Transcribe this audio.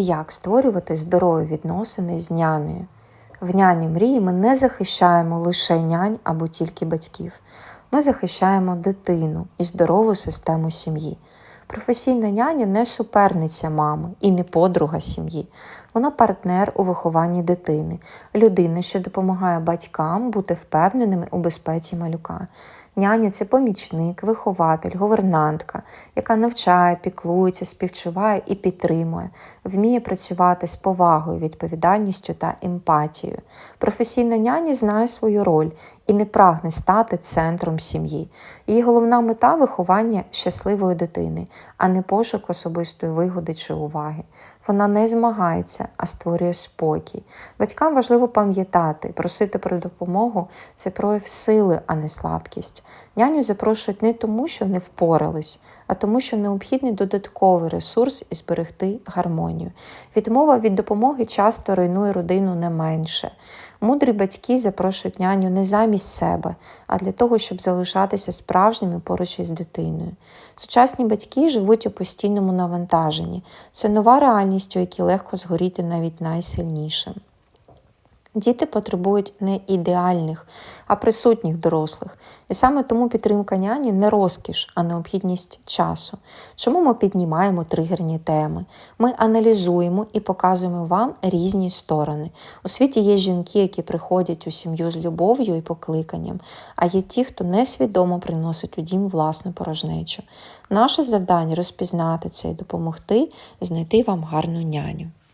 Як створювати здорові відносини з нянею? В няні мрії ми не захищаємо лише нянь або тільки батьків. Ми захищаємо дитину і здорову систему сім'ї. Професійна няня не суперниця мами і не подруга сім'ї. Вона партнер у вихованні дитини, людина, що допомагає батькам бути впевненими у безпеці малюка. Няня це помічник, вихователь, говернантка, яка навчає, піклується, співчуває і підтримує, вміє працювати з повагою, відповідальністю та емпатією. Професійна няня знає свою роль і не прагне стати центром сім'ї. Її головна мета виховання щасливої дитини, а не пошук особистої вигоди чи уваги. Вона не змагається, а створює спокій. Батькам важливо пам'ятати, просити про допомогу це прояв сили, а не слабкість. Няню запрошують не тому, що не впорались, а тому, що необхідний додатковий ресурс і зберегти гармонію. Відмова від допомоги часто руйнує родину не менше. Мудрі батьки запрошують няню не замість себе, а для того, щоб залишатися справжніми поруч із дитиною. Сучасні батьки живуть у постійному навантаженні. Це нова реальність, у якій легко згоріти навіть найсильнішим. Діти потребують не ідеальних, а присутніх дорослих. І саме тому підтримка няні не розкіш, а необхідність часу. Чому ми піднімаємо тригерні теми? Ми аналізуємо і показуємо вам різні сторони. У світі є жінки, які приходять у сім'ю з любов'ю і покликанням, а є ті, хто несвідомо приносить у дім власну порожнечу. Наше завдання розпізнати це і допомогти знайти вам гарну няню.